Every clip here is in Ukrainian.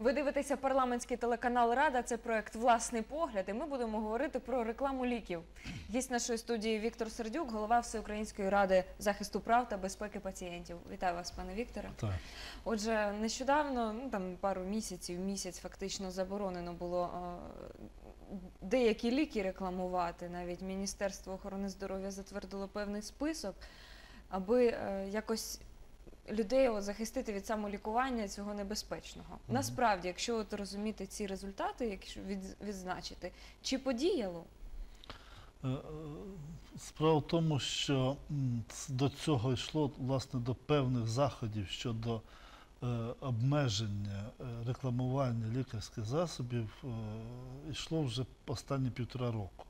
Ви дивитеся парламентський телеканал Рада. Це проект Власний погляд. І ми будемо говорити про рекламу ліків. Гість нашої студії Віктор Сердюк, голова Всеукраїнської ради захисту прав та безпеки пацієнтів. Вітаю вас, пане Вікторе. Так. Отже, нещодавно, ну там пару місяців, місяць фактично заборонено було е, деякі ліки рекламувати. Навіть Міністерство охорони здоров'я затвердило певний список, аби е, якось людей от, захистити від самолікування цього небезпечного. Насправді, якщо от розуміти ці результати, якщо від, відзначити, чи подіяло? Е, е, Справа в тому, що до цього йшло власне до певних заходів щодо е, обмеження рекламування лікарських засобів е, йшло вже останні півтора року.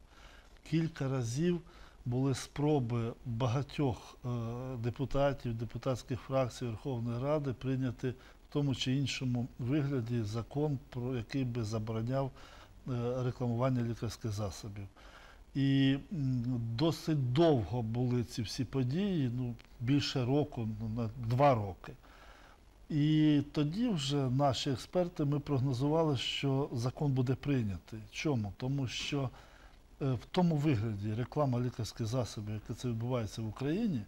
Кілька разів були спроби багатьох е, депутатів, депутатських фракцій Верховної Ради прийняти в тому чи іншому вигляді закон, про який би забороняв е, рекламування лікарських засобів. І досить довго були ці всі події, ну, більше року, ну, два роки. І тоді вже наші експерти ми прогнозували, що закон буде прийнятий. Чому? Тому що в тому вигляді реклама лікарських засобів, яка це відбувається в Україні,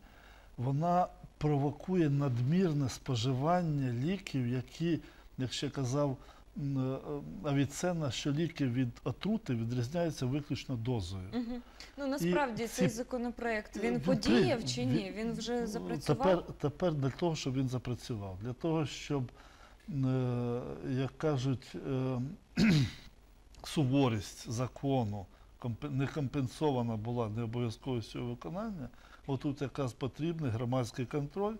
вона провокує надмірне споживання ліків, які, як ще казав м, е, що ліки від отрути відрізняються виключно дозою. Угу. Ну насправді І цей ці- законопроект Він він при- подіяв чи ні? Він вже запрацював. Тепер, тепер для того, щоб він запрацював, для того, щоб, е, як кажуть, е, суворість закону не компенсована була необов'язковістю виконання, отут якраз потрібний громадський контроль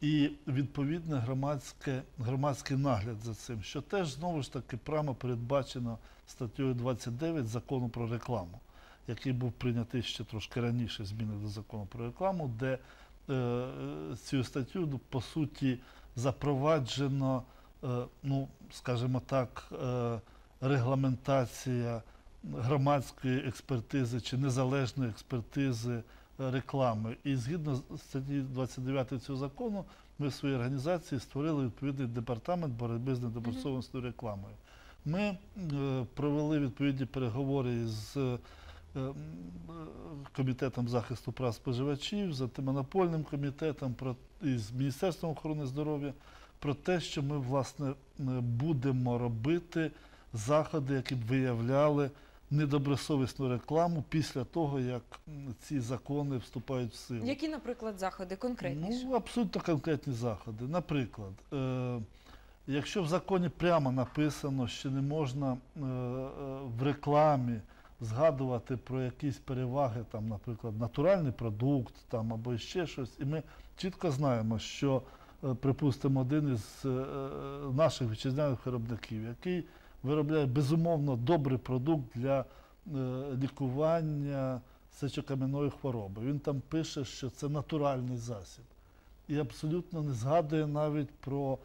і відповідний громадське, громадський нагляд за цим, що теж знову ж таки прямо передбачено статтею 29 закону про рекламу, який був прийнятий ще трошки раніше, зміни до закону про рекламу, де е, цю статтю ну, по суті запроваджено, е, ну скажімо так, е, регламентація громадської експертизи чи незалежної експертизи е, реклами. І згідно з статті 29 цього закону, ми в своїй організації створили відповідний департамент боротьби з недобросовісною рекламою. Ми е, провели відповідні переговори з е, комітетом захисту прав споживачів, з антимонопольним комітетом про- і з Міністерством охорони здоров'я про те, що ми власне будемо робити заходи, які б виявляли недобросовісну рекламу після того, як ці закони вступають в силу. Які, наприклад, заходи конкретніше? Ну, абсолютно конкретні заходи. Наприклад, е, якщо в законі прямо написано, що не можна е, е, в рекламі згадувати про якісь переваги, там, наприклад, натуральний продукт там, або ще щось, і ми чітко знаємо, що, е, припустимо, один із е, е, наших вітчизняних виробників, який виробляє безумовно добрий продукт для е, лікування сечокам'яної хвороби. Він там пише, що це натуральний засіб. І абсолютно не згадує навіть про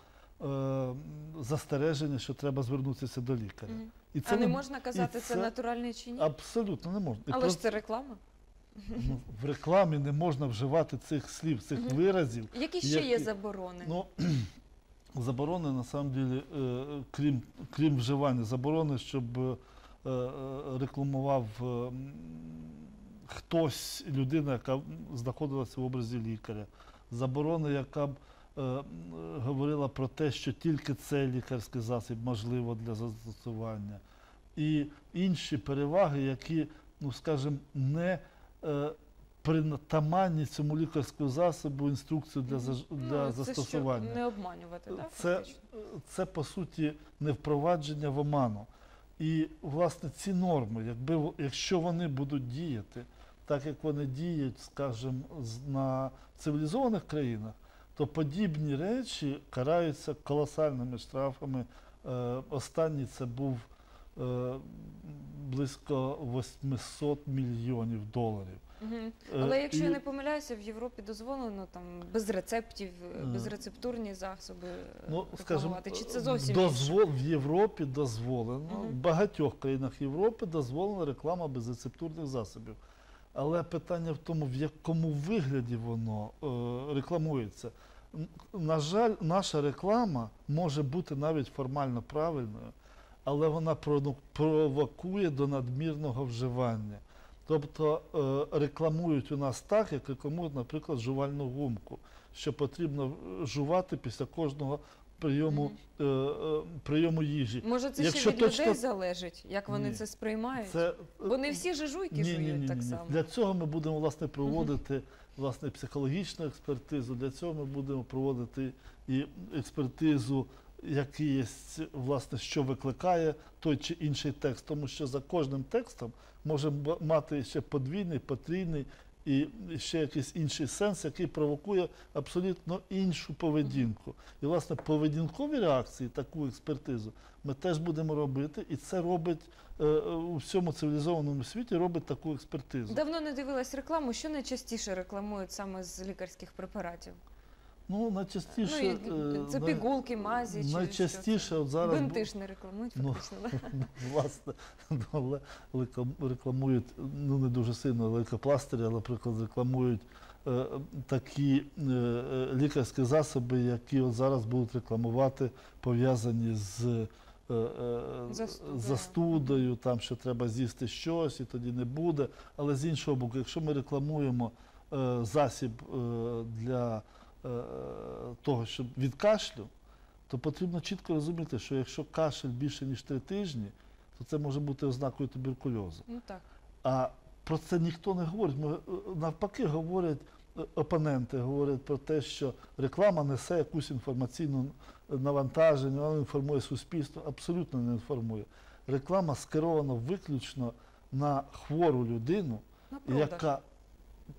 е, застереження, що треба звернутися до лікаря. Мгм. І а не можна казати, це це натуральний чи ні? Абсолютно не можна. І Але просто, ж це реклама. ну, в рекламі не можна вживати цих слів, цих Мгм. виразів. Які ще Які- є заборони? Ну, заборони, на самом деле, е, крім, крім вживання, заборони, щоб е, е, рекламував хтось, людина, яка знаходилася в образі лікаря. Заборони, яка б говорила про те, що тільки цей лікарський засіб можливо для застосування. І інші переваги, які, ну скажімо, не притаманні цьому лікарському засобу інструкцію для, для ну, це застосування. Щоб не обманювати, так? Це, це по суті не впровадження в оману. І власне ці норми, якби в- якщо вони будуть діяти, так як вони діють, скажімо, з- на цивілізованих країнах, то подібні речі караються колосальними штрафами. Е, останній це був е, близько 800 мільйонів доларів. Е, Але якщо я не помиляюся, в Європі дозволено там без рецептів, Е. безрецептурні засоби Ну, скажімо, Чи це зовсім дозвол в Європі дозволено. В багатьох країнах Європи дозволена реклама безрецептурних засобів. Але питання в тому, в якому вигляді воно е, рекламується. На жаль, наша реклама може бути навіть формально правильною, але вона провокує до надмірного вживання. Тобто е, рекламують у нас так, як рекламують, наприклад, жувальну гумку, що потрібно е, жувати після кожного прийому, е, прийому їжі. Може, це Якщо ще від точно- людей залежить, як вони Ні. це сприймають? Це, Бо не всі же жуйки ні, ні, жують ні, так ні. само. Для цього ми будемо власне проводити власне психологічну експертизу. Для цього ми будемо проводити і експертизу, який є власне, що викликає той чи інший текст, тому що за кожним текстом може мати ще подвійний, потрійний і ще якийсь інший сенс, який провокує абсолютно іншу поведінку. І власне поведінкові реакції, таку експертизу, ми теж будемо робити, і це робить е, у всьому цивілізованому світі робить таку експертизу. Давно не дивилась рекламу. Що найчастіше рекламують саме з лікарських препаратів? Ну, найчастіше, ну, і, е, це пігулки, мазі чи найчастіше що от зараз Бинти ж не рекламують Ну, фактично, да? власне, але рекламують, ну не дуже сильно лейкопластирі, але, наприклад, рекламують е, такі е, е, лікарські засоби, які от зараз будуть рекламувати, пов'язані з е, Застудою. застудою, там, що треба з'їсти щось і тоді не буде. Але з іншого боку, якщо ми рекламуємо е, засіб е, для того, щоб від кашлю, то потрібно чітко розуміти, що якщо кашель більше ніж три тижні, то це може бути ознакою туберкульозу. Ну так. А про це ніхто не говорить. Ми, е, навпаки, говорять е, опоненти, говорять про те, що реклама несе якусь інформаційну навантаження, вона інформує суспільство. Абсолютно не інформує. Реклама скерована виключно на хвору людину, На яка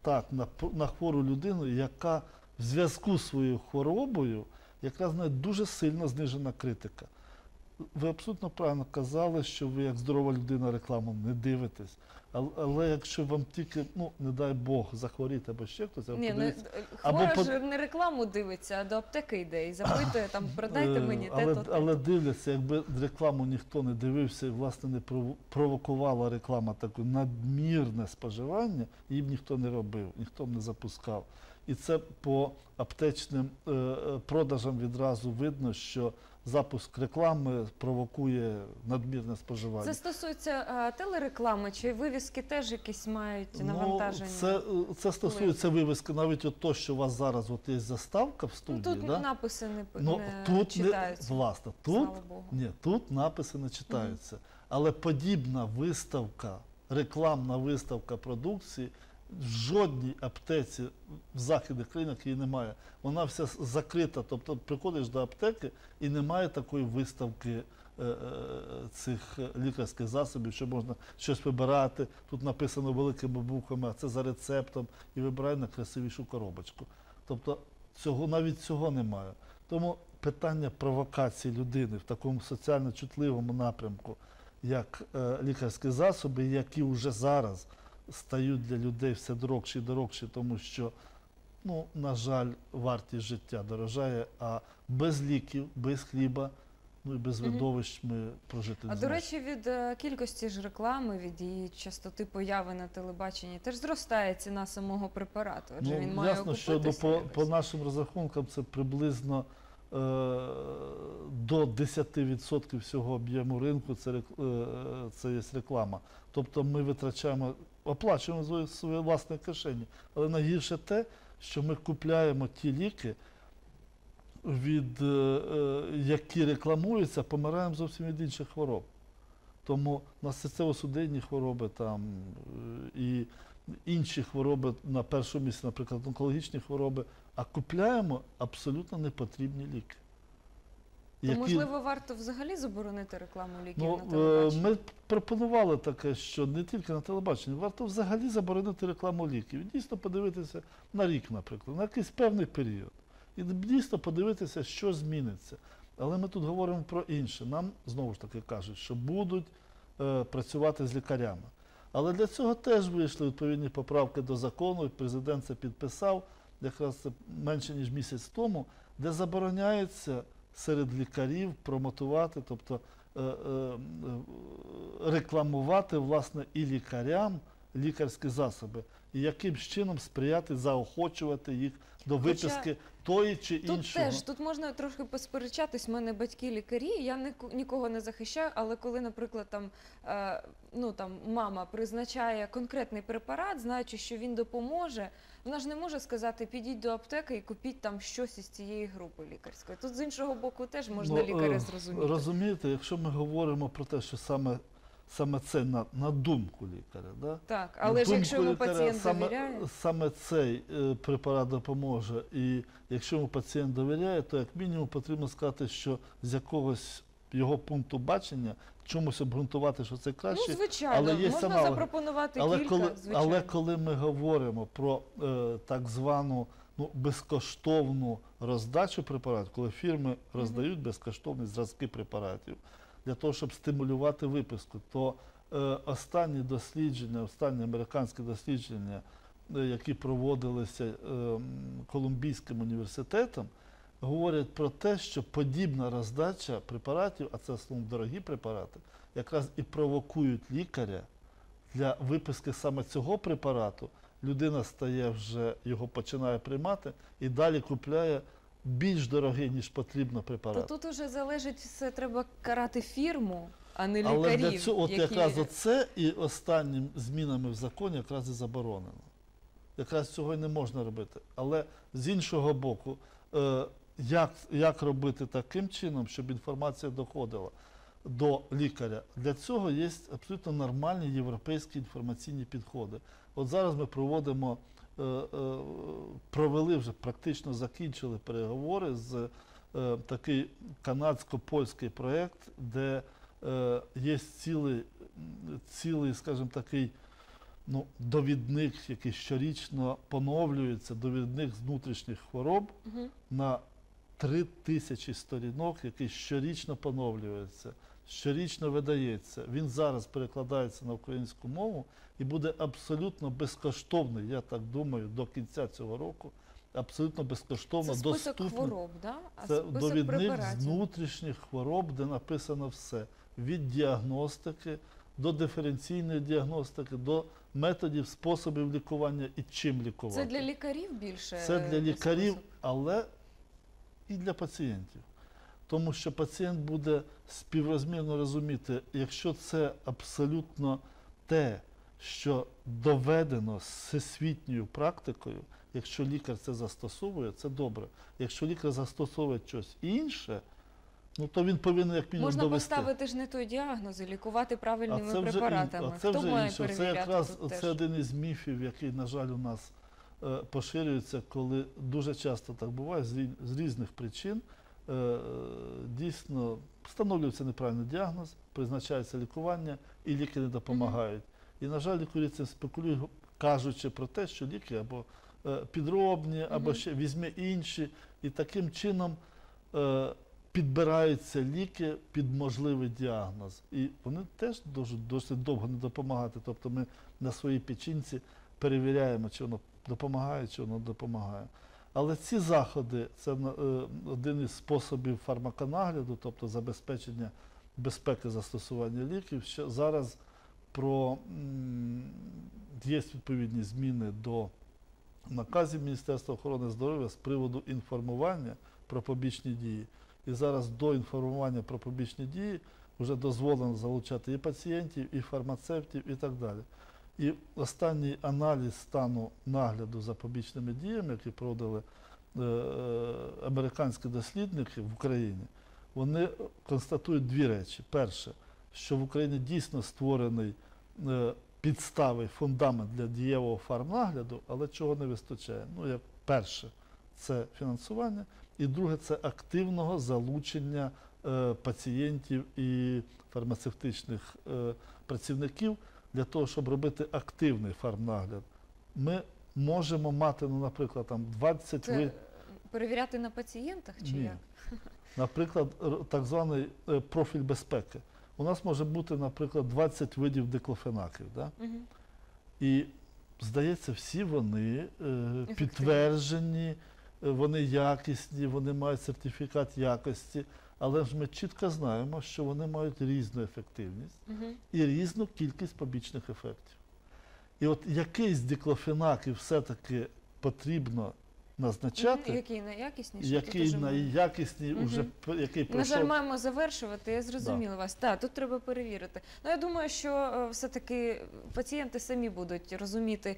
так, на, на хвору людину, яка в зв'язку з своєю хворобою якраз в неї дуже сильно знижена критика. Ви абсолютно правильно казали, що ви як здорова людина рекламу не дивитесь. Але, але якщо вам тільки, ну не дай Бог, захворіти або ще хтось, або Ні, не, подивіться, хвора Або ж не рекламу дивиться, а до аптеки йде і запитує, там, продайте Е, мені але, те-то, але дивляться, якби рекламу ніхто не дивився і власне не прово- провокувала реклама таке надмірне споживання, її б ніхто не робив, ніхто б не запускав. І це по аптечним е, е, продажам відразу видно, що запуск реклами провокує надмірне споживання. Це стосується телереклами, чи вивіски теж якісь мають навантаження? Ну, це, е, це стосується вивіски, навіть от то, що у вас зараз от є заставка в Ну, студії. тут да? написи не, Ну, не тут читаються. не власне, тут ні, тут написи не читаються. Але подібна виставка, рекламна виставка продукції в жодній аптеці в західних країнах її немає. Вона вся закрита. Тобто приходиш до аптеки і немає такої виставки е, е, цих е, лікарських засобів, що можна щось вибирати. Тут написано великими буквами, а це за рецептом, і вибирай найкрасивішу коробочку. Тобто цього навіть цього немає. Тому питання провокації людини в такому соціально чутливому напрямку, як е, лікарські засоби, які вже зараз стають для людей все дорожчі і дорожчі, тому що, ну, на жаль, вартість життя дорожає, а без ліків, без хліба, ну і без видовищ ми прожити не А до речі, від е, кількості ж реклами, від її частоти появи на телебаченні, теж зростає ціна самого препарату. Адже Ну, він має ясно, що ну, по, по нашим розрахункам це приблизно до 10% всього об'єму ринку це, е, це є реклама. Тобто ми витрачаємо, оплачуємо свої власні кишені. Але найгірше те, що ми купляємо ті ліки, від, е, е, які рекламуються, помираємо зовсім від інших хвороб. Тому у нас серцево-судинні хвороби там, е, і інші хвороби на першому місці, наприклад, онкологічні хвороби, а купляємо абсолютно непотрібні ліки. То, можливо, варто взагалі заборонити рекламу ліків Ну, на е, телебаченні? ми пропонували таке, що не тільки на телебаченні, варто взагалі заборонити рекламу ліків. І Дійсно подивитися на рік, наприклад, на якийсь певний період. І дійсно подивитися, що зміниться. Але ми тут говоримо про інше. Нам знову ж таки кажуть, що будуть е, працювати з лікарями. Але для цього теж вийшли відповідні поправки до закону, і президент це підписав якраз це менше ніж місяць тому, де забороняється серед лікарів промотувати, тобто е, е, е, рекламувати власне і лікарям лікарські засоби, і яким чином сприяти, заохочувати їх до виписки тої чи Тут іншого. теж тут можна трохи посперечатись. У мене батьки лікарі. Я ні- нікого не захищаю, але коли, наприклад, там е, ну там мама призначає конкретний препарат, знаючи, що він допоможе, вона ж не може сказати, підіть до аптеки і купіть там щось із цієї групи лікарської. Тут з іншого боку теж можна Ну, лікаря е, зрозуміти. Розумієте, якщо ми говоримо про те, що саме, саме це на, на думку лікаря, да? Так, але ж якщо йому лікаря, пацієнт саме, довіряє, саме цей е, препарат допоможе, і якщо йому пацієнт довіряє, то як мінімум потрібно сказати, що з якогось його пункту бачення чомусь обґрунтувати, що це ну краще. звичайно, але є можна аналоги. запропонувати Але кілька, коли, звичайно. але коли ми говоримо про е, так звану ну, безкоштовну роздачу препаратів, коли фірми роздають безкоштовні зразки препаратів для того, щоб стимулювати виписку, то е, останні дослідження, останні американські дослідження, е, які проводилися е, Колумбійським університетом, говорять про те, що подібна роздача препаратів, а це в дорогі препарати, якраз і провокують лікаря для виписки саме цього препарату. Людина стає вже, його починає приймати і далі купляє більш дорогий, ніж потрібно То препарат. тут уже залежить все, треба карати фірму, а не Але для цього, от які... якраз оце і останніми змінами в законі якраз і заборонено. Якраз цього і не можна робити. Але з іншого боку, е, як, як робити таким чином, щоб інформація доходила до лікаря? Для цього є абсолютно нормальні європейські інформаційні підходи. От зараз ми проводимо, провели вже практично закінчили переговори з е, такий канадсько-польський проєкт, де е, є цілий, цілий, скажімо, такий ну, довідник, який щорічно поновлюється, довідник з внутрішніх хвороб на три тисячі сторінок, який щорічно поновлюється, щорічно видається. Він зараз перекладається на українську мову і буде абсолютно безкоштовний, я так думаю, до кінця цього року. Абсолютно безкоштовно Це список доступний. хвороб, да? а Це список довідник з препаратів. внутрішніх хвороб, де написано все: від діагностики до диференційної діагностики, до методів, способів лікування і чим лікувати. Це для лікарів більше? Це е, для лікарів, але і для пацієнтів. Тому що пацієнт буде співрозмірно розуміти, якщо це абсолютно те, що доведено всесвітньою практикою, якщо лікар це застосовує, це добре. Якщо лікар застосовує щось інше, ну то він повинен як мінімум Можна довести. поставити ж не той діагноз і лікувати правильними це вже, ін- препаратами. а це Хто вже має інше. Це якраз це теж? один із міфів, який, на жаль, у нас е, поширюється, коли дуже часто так буває, з, з різних причин дійсно встановлюється неправильний діагноз, призначається лікування, і ліки не допомагають. І, на жаль, лікарі цим спекулюють, кажучи про те, що ліки або е, підробні, або ще візьми інші, і таким чином. Е, Підбираються ліки під можливий діагноз. І вони теж досить, досить довго не допомагати. Тобто ми на своїй печінці перевіряємо, чи воно допомагає, чи воно допомагає. Але ці заходи це е, один із способів фармаконагляду, тобто забезпечення безпеки застосування ліків. Зараз є відповідні зміни до наказів Міністерства охорони здоров'я з приводу інформування про побічні дії. І зараз до інформування про побічні дії вже дозволено залучати і пацієнтів, і фармацевтів, і так далі. І останній аналіз стану нагляду за побічними діями, який проводили е, е, американські дослідники в Україні, вони констатують дві речі. Перше, що в Україні дійсно створений е, підстави, фундамент для дієвого фармнагляду, але чого не вистачає? Ну, як перше, це фінансування, і друге це активного залучення е, пацієнтів і фармацевтичних працівників для того, щоб робити активний фармнагляд. Ми можемо мати, ну, наприклад, там 20 Це ви... перевіряти на пацієнтах чи Ні. як? Наприклад, так званий е, профіль безпеки. У нас може бути, наприклад, 20 видів диклофенаків. Да? Мгм. І, здається, всі вони е, підтверджені, е, вони якісні, вони мають сертифікат якості, але ж ми чітко знаємо, що вони мають різну ефективність і різну кількість побічних ефектів. І от якийсь діклофенак і все-таки потрібно назначати, Який найякісніший? який Мгм. уже п- який На жаль, маємо завершувати. Я зрозуміла вас. Так, тут треба перевірити. Ну я думаю, що е, все-таки пацієнти самі будуть розуміти,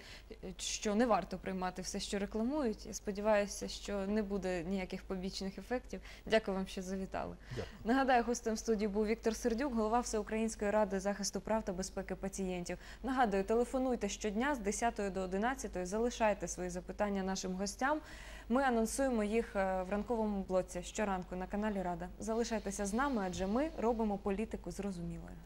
що не варто приймати все, що рекламують. Я сподіваюся, що не буде ніяких побічних ефектів. Дякую вам, що завітали. Дякую. Нагадаю, гостем студії був Віктор Сердюк, голова Всеукраїнської ради захисту прав та безпеки пацієнтів. Нагадую, телефонуйте щодня з 10 до 11, залишайте свої запитання нашим гостям. Ми анонсуємо їх е, в ранковому блоці щоранку на каналі Рада. Залишайтеся з нами, адже ми робимо політику зрозумілою.